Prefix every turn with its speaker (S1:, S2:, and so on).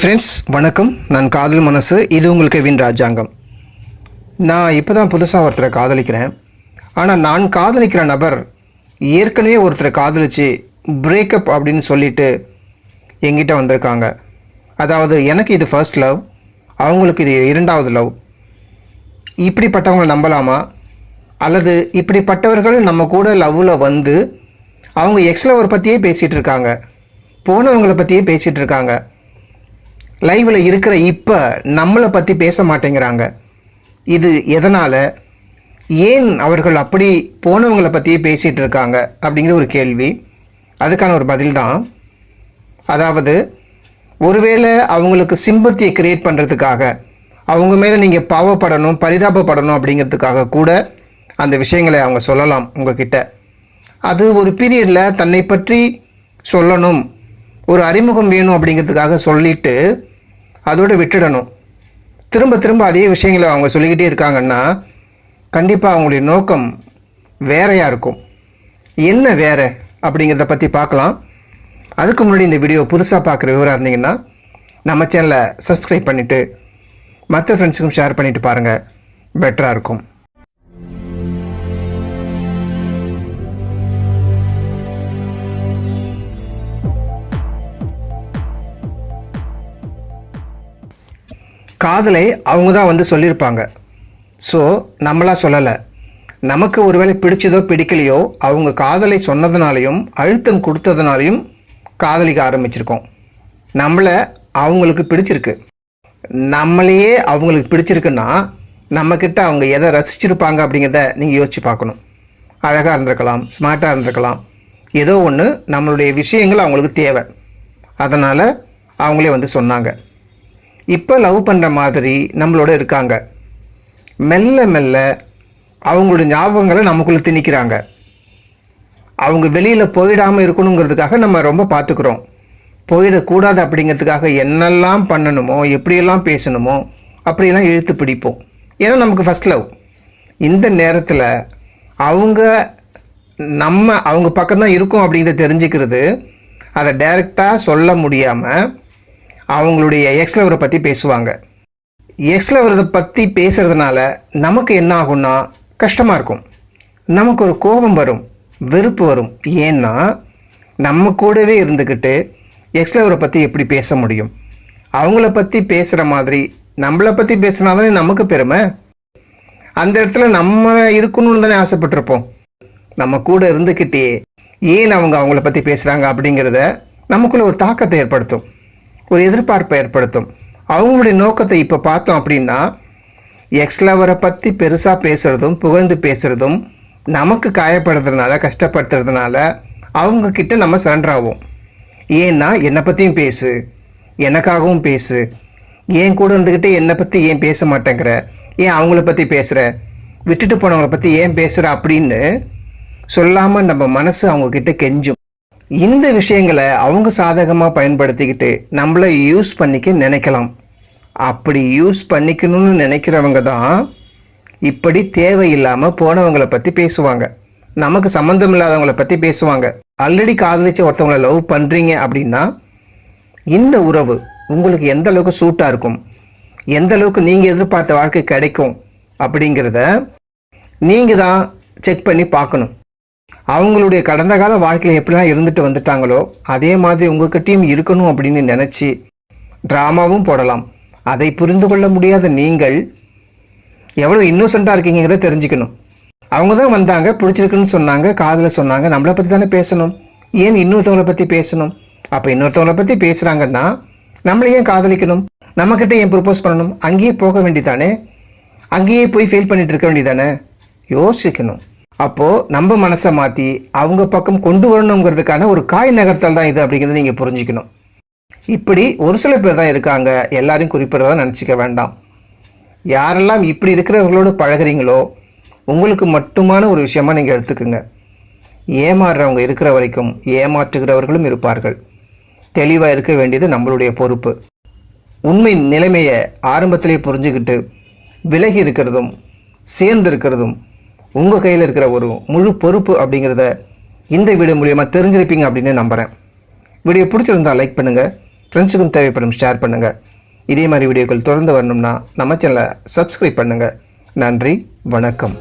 S1: Friends வணக்கம். நான் காதல் மனசு. இது உங்களுக்கு வின் ராஜாங்கம். நான் இப்போ தான் புதுசாக ஒருத்தரை காதலிக்கிறேன். ஆனால் நான் காதலிக்கிற நபர் ஏற்கனவே ஒருத்தரை காதலிச்சு பிரேக்கப் அப்படின்னு சொல்லிட்டு எங்கிட்ட வந்திருக்காங்க. அதாவது எனக்கு இது ஃபர்ஸ்ட் லவ் அவங்களுக்கு இது இரண்டாவது லவ் இப்படிப்பட்டவங்களை நம்பலாமா? அல்லது இப்படிப்பட்டவர்கள் நம்ம கூட லவ்வில் வந்து அவங்க எக்ஸ் லவர் பற்றியே பேசிகிட்டு இருக்காங்க. போனவங்களை பற்றியே பேசிகிட்டு இருக்காங்க. லைவில் இருக்கிற இப்போ நம்மளை பற்றி பேச மாட்டேங்கிறாங்க. இது எதனால்? ஏன் அவர்கள் அப்படி போனவங்களை பற்றியே பேசிகிட்டு இருக்காங்க? அப்படிங்கிற ஒரு கேள்வி. அதுக்கான ஒரு பதில் தான். அதாவது ஒருவேளை அவங்களுக்கு சிம்பத்தியை கிரியேட் பண்ணுறதுக்காக அவங்க மேலே நீங்கள் பாவப்படணும் பரிதாபப்படணும் அப்படிங்கிறதுக்காக கூட அந்த விஷயங்களை அவங்க சொல்லலாம் உங்ககிட்ட. அது ஒரு பீரியடில் தன்னை பற்றி சொல்லணும். ஒரு அறிமுகம் வேணும் அப்படிங்கிறதுக்காக சொல்லிட்டு அதோடு விட்டுடணும். திரும்ப திரும்ப அதே விஷயங்களை அவங்க சொல்லிக்கிட்டே இருக்காங்கன்னா கண்டிப்பாக அவங்களுடைய நோக்கம் வேறையாக இருக்கும். என்ன வேற அப்படிங்கிறத பற்றி பார்க்கலாம். அதுக்கு முன்னாடி இந்த வீடியோ புதுசாக பார்க்குற விவரம் இருந்தீங்கன்னா நம்ம சேனலை சப்ஸ்கிரைப் பண்ணிவிட்டு மற்ற ஃப்ரெண்ட்ஸுக்கும் ஷேர் பண்ணிவிட்டு பாருங்கள் பெட்டராக இருக்கும். காதலை அவங்க தான் வந்து சொல்லியிருப்பாங்க. ஸோ நம்மளா சொல்லலை. நமக்கு ஒருவேளை பிடிச்சதோ பிடிக்கலையோ அவங்க காதலை சொன்னதுனாலையும் அழுத்தம் கொடுத்ததுனாலையும் காதலிக்க ஆரம்பிச்சிருக்கோம். நம்மளை அவங்களுக்கு பிடிச்சிருக்கு. நம்மளையே அவங்களுக்கு பிடிச்சிருக்குன்னா நம்மக்கிட்ட அவங்க எதை ரசிச்சிருப்பாங்க அப்படிங்கிறத நீங்கள் யோசிச்சு பார்க்கணும். அழகாக இருந்திருக்கலாம் ஸ்மார்ட்டாக இருந்திருக்கலாம். ஏதோ ஒன்று நம்மளுடைய விஷயங்கள் அவங்களுக்கு தேவை. அதனால் அவங்களே வந்து சொன்னாங்க. இப்போ லவ் பண்ணுற மாதிரி நம்மளோட இருக்காங்க. மெல்ல மெல்ல அவங்களோட ஞாபகங்களை நமக்குள்ளே திணிக்கிறாங்க. அவங்க வெளியில் போயிடாமல் இருக்கணுங்கிறதுக்காக நம்ம ரொம்ப பார்த்துக்குறோம் போயிடக்கூடாது அப்படிங்கிறதுக்காக என்னெல்லாம் பண்ணணுமோ எப்படியெல்லாம் பேசணுமோ அப்படியெல்லாம் இழுத்து பிடிப்போம். ஏன்னா நமக்கு ஃபஸ்ட் லவ் இந்த நேரத்தில் அவங்க நம்ம அவங்க பக்கம்தான் இருக்கோம் அப்படிங்கிறத தெரிஞ்சுக்கிறது அதை டைரெக்டாக சொல்ல முடியாமல் அவங்களுடைய எக்ஸ் லவரை பற்றி பேசுவாங்க. எக்ஸ் லவரை பற்றி பேசுகிறதுனால நமக்கு என்ன ஆகும்னா கஷ்டமாக இருக்கும். நமக்கு ஒரு கோபம் வரும் வெறுப்பு வரும். ஏன்னா நம்ம கூடவே இருந்துக்கிட்டு எக்ஸ் லவரை பற்றி எப்படி பேச முடியும்? அவங்கள பற்றி பேசுகிற மாதிரி நம்மளை பற்றி பேசினா தானே நமக்கு பெருமை? அந்த இடத்துல நம்ம இருக்கணும்னு தானே ஆசைப்பட்டிருப்போம். நம்ம கூட இருந்துக்கிட்டே ஏன் அவங்க அவங்கள பற்றி பேசுகிறாங்க அப்படிங்கிறத நமக்குள்ள ஒரு தாக்கத்தை ஏற்படுத்தும். ஒரு எதிர்பார்ப்பை ஏற்படுத்தும். அவங்களுடைய நோக்கத்தை இப்போ பார்த்தோம் அப்படின்னா எக்ஸ் லவரை பற்றி பெருசாக பேசுகிறதும் புகழ்ந்து பேசுகிறதும் நமக்கு காயப்படுறதுனால கஷ்டப்படுத்துறதுனால அவங்கக்கிட்ட நம்ம சரண்டர் ஆகும் ஏன்னா என்னை பற்றியும் பேசு. எனக்காகவும் பேசு. ஏன் கூட இருந்துக்கிட்டே என்னை பற்றி ஏன் பேச மாட்டேங்கிற? ஏன் அவங்கள பற்றி பேசுகிற விட்டுட்டு போனவங்களை பற்றி ஏன் பேசுகிற அப்படின்னு சொல்லாமல் நம்ம மனசு அவங்கக்கிட்ட கெஞ்சும். இந்த விஷயங்களை அவங்க சாதகமாக பயன்படுத்திக்கிட்டு நம்மளை யூஸ் பண்ணிக்க நினைக்கலாம். அப்படி யூஸ் பண்ணிக்கணும்னு நினைக்கிறவங்க தான் இப்படி தேவையில்லாமல் போனவங்களை பற்றி பேசுவாங்க. நமக்கு சம்மந்தம் இல்லாதவங்கள பற்றி பேசுவாங்க. ஆல்ரெடி காதலிச்சு ஒருத்தவங்களை லவ் பண்ணுறீங்க அப்படின்னா இந்த உறவு உங்களுக்கு எந்த அளவுக்கு சூட்டாக இருக்கும்? எந்த அளவுக்கு நீங்கள் எதிர்பார்த்த வாழ்க்கை கிடைக்கும்? அப்படிங்கிறத நீங்கள் தான் செக் பண்ணி பார்க்கணும். அவங்களுடைய கடந்த கால வாழ்க்கையில் எப்படிலாம் இருந்துட்டு வந்துட்டாங்களோ அதே மாதிரி உங்ககிட்டயும் இருக்கணும் அப்படின்னு நினச்சி ட்ராமாவும் போடலாம். அதை புரிந்து கொள்ள முடியாத நீங்கள் எவ்வளோ இன்னோசண்ட்டாக இருக்கீங்கிறத தெரிஞ்சுக்கணும். அவங்க தான் வந்தாங்க பிடிச்சிருக்குன்னு சொன்னாங்க காதில் சொன்னாங்க நம்மளை பற்றி தானே பேசணும். ஏன் இன்னொருத்தவங்களை பற்றி பேசணும்? அப்போ இன்னொருத்தவங்களை பற்றி பேசுகிறாங்கன்னா நம்மளை ஏன் காதலிக்கணும்? நம்மக்கிட்ட ஏன் ப்ரப்போஸ் பண்ணணும்? அங்கேயே போக வேண்டிதானே அங்கேயே போய் ஃபெயில் பண்ணிட்டு இருக்க வேண்டியதானே? யோசிக்கணும். அப்போது நம்ம மனசை மாற்றி அவங்க பக்கம் கொண்டு வரணுங்கிறதுக்கான ஒரு காய் நகர்த்தல் தான் இது அப்படிங்கிறத நீங்கள் புரிஞ்சுக்கணும். இப்படி ஒரு சில பேர் தான் இருக்காங்க. எல்லாரையும் குறிப்பிடறதா நினச்சிக்க வேண்டாம். யாரெல்லாம் இப்படி இருக்கிறவர்களோடு பழகுறீங்களோ உங்களுக்கு மட்டுமான ஒரு விஷயமா நீங்கள் எடுத்துக்குங்க. ஏமாறுறவங்க இருக்கிற வரைக்கும் ஏமாற்றுகிறவர்களும் இருப்பார்கள். தெளிவாக இருக்க வேண்டியது நம்மளுடைய பொறுப்பு. உண்மை நிலைமையை ஆரம்பத்திலே புரிஞ்சுக்கிட்டு விலகி இருக்கிறதும் சேர்ந்து இருக்கிறதும் உங்கள் கையில் இருக்கிற ஒரு முழு பொறுப்பு அப்படிங்கிறத இந்த வீடியோ மூலியமாக தெரிஞ்சிருப்பீங்க அப்படின்னு நம்புகிறேன் வீடியோ பிடிச்சிருந்தா லைக் பண்ணுங்கள் ஃப்ரெண்ட்ஸுக்கும் தேவைப்படும் ஷேர் பண்ணுங்கள் இதே மாதிரி வீடியோக்கள் தொடர்ந்து வரணும்னா நம்ம சேனலை சப்ஸ்கிரைப் பண்ணுங்கள் நன்றி வணக்கம்.